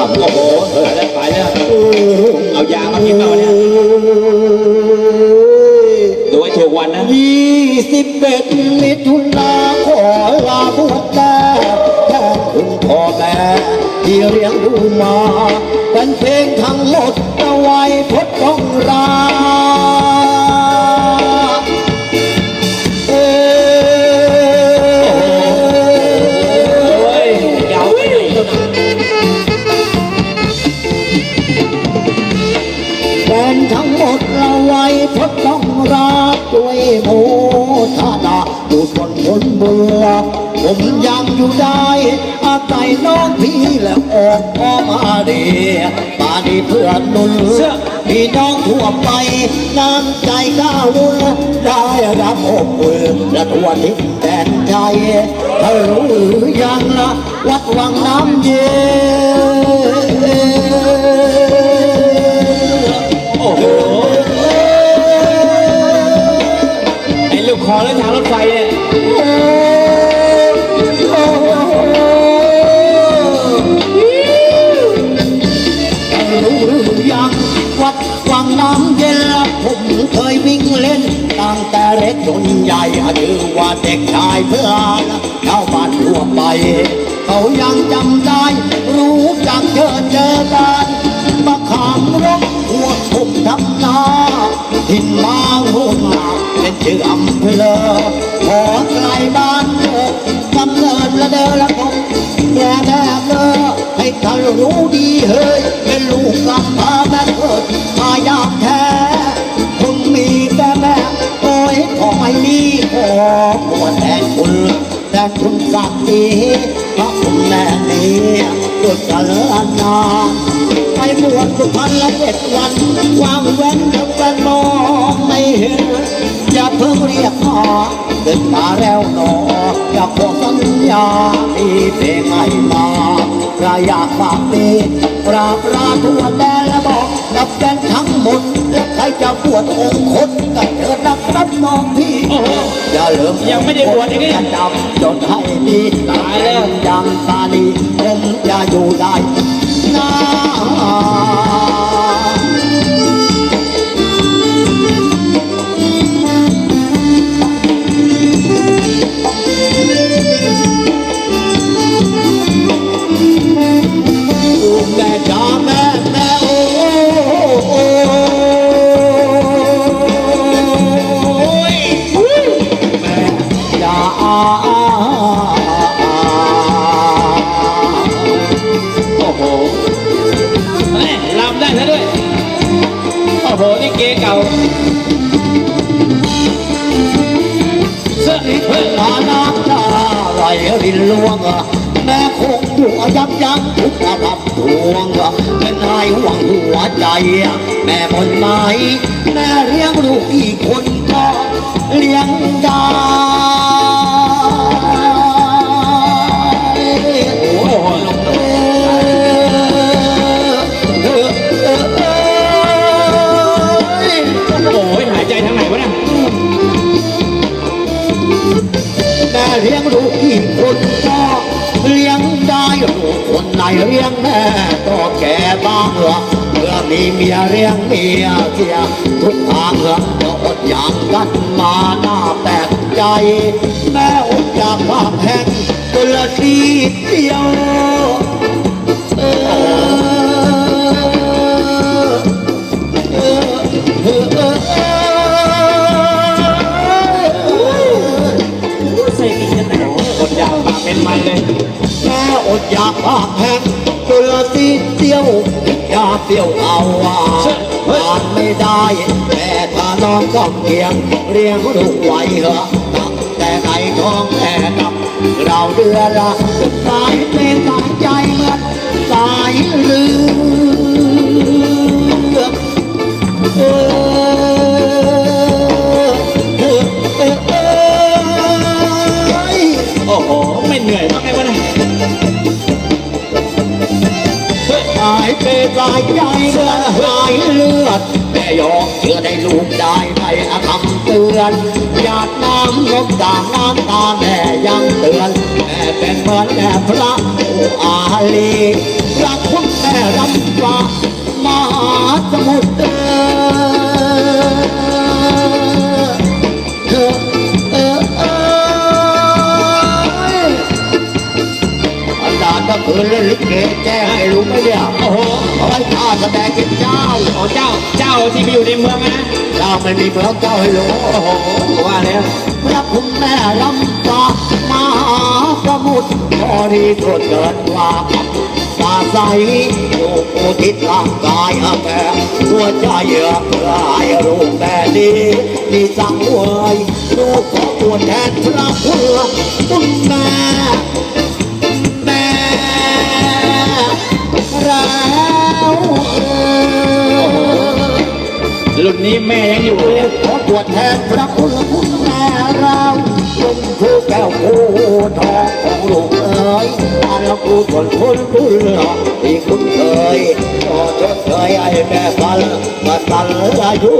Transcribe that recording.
โอ้โหไปแล้วไปแล้วเอายามาพิมพ์มาเนี้ยดูให้ถูกวันนะยี่สิบเอ็ดมิถุนาขอลาบวชแม่แทนคุณพ่อแม่ที่เลี้ยงดูมาเป็นเพลงทั้งหมดเอาไว้พดต้องรา ทั้งหมดเราไว้พดต้องรักด้วยโมทนาดูคนคนเบื่อผมยังอยู่ได้อาศัยน้องพี่และออกพ่อมาดีปาดีเพื่อนนุนพี่น้องทั่วไปน้ำใจก้าวรุ่นได้รับอบมือและทั่วทิศแดนใจเธอรู้หรือยังละวัดวังน้ำเย็น เด็กชายเพื่อนชาวบ้านทั่วไป เขายังจำได้ รู้จักเจอเจอกัน รู้ดีเฮ้ยเป็นลูกกำพาแม่เกิดมาอยามแท้คุณมีแต่แม่โอ้ยขอไม่มีขอปวแทนคุณแต่คุณสักดีเพราะคุณแม่นี้ตุดกะเลินนานไปบวชสุพรรณละเจ็ดวันควางเว้นกับแฟนมองไม่เห็นอย่าเพิ่งเรียกหอเกิดมาแล้วนอ อย่าขอสัญญามีเพลงให้มาพระอยากฝากดีปราบราทั่วแดนและบอกกับแฟนทั้งหมด และใครจะปวดองค์คดก็เถิดนักรับน้องพี่โอ้โหอย่าลืมยังไม่ได้บวชอีกนี่จะจำจนให้ดีตายแล้วยังตาดีผมจะอยู่ได้นาน ลำได้ซะด้วยโอ้โหนี่เกเก่าเสื้อเฮ้ยตาน้ำตาไหลรินลวยับยั้งทุกระดับทวงเป็นนายห่วงหัวใจ แม่บนไม้แม่เลี้ยงลูกอีกคนก็เลี้ยงได้โอ้โหเออเออเออเออโอ้ยหายใจทาไหนวะเนี่ยแม่เลี้ยงลูกอีก เลี้ยงแม่ก็แก่บ้างเหรอเมื่อมีเมียเลี้ยงเมียเสียทุกทางเหรอก็อดอยากกันมาหน้าแปลกใจ แม่อดอยากปามแห้งตุละทีเดียว อดอยากปากเป็นมันเลยแม่อดอยากปากแห้งตัวตีเดียวอยากเดียวเอาว่าทานไม่ได้แต่ถ้าน้องต้องเกียงเรียงลูกไว้เหรอตั้งแต่ในท้องแม่กับเราเดือนละสายเป็นสายใจเหมือนสายเรือ กายใจเลือดหายเลือดแม่ยอกเชื่อได้ลูกได้ในอาคำเตือนหยาดน้ำนกตามน้ำตาแม่ยังเตือนแม่เป็นเหมือนแม่พระอุอาลีรักคุณแม่รำฟ้ามหาสมุทรเออเออเอออาจารย์ก็คือเล่นลิเกแจ้ อยู่ในเมืองนะเจ้าไม่มีเมืองเจ้าให้รู้โอ้โหว่าแล้วพระคุณแม่ลำฟ้ามหาสมุทรบริสุทธิ์เกินกว่าตาใสอยู่อุทิศร่างกายแก่ตัวใจเยื่อเพื่อให้รูปแม่ดีดีสังเวยลูกขอปวดแทนพระเพื่อคุณแม่ รุ่นนี้แม่ยังอยู่ขอตรวจแทนพระคุณคุณแม่เราลงคือแก้วโคทองของลูกเอ๋ยอันละกูส่วนคนคุณหลอกที่คุณเคยก็ชดเคยให้แม่ฟันมาตันอายุ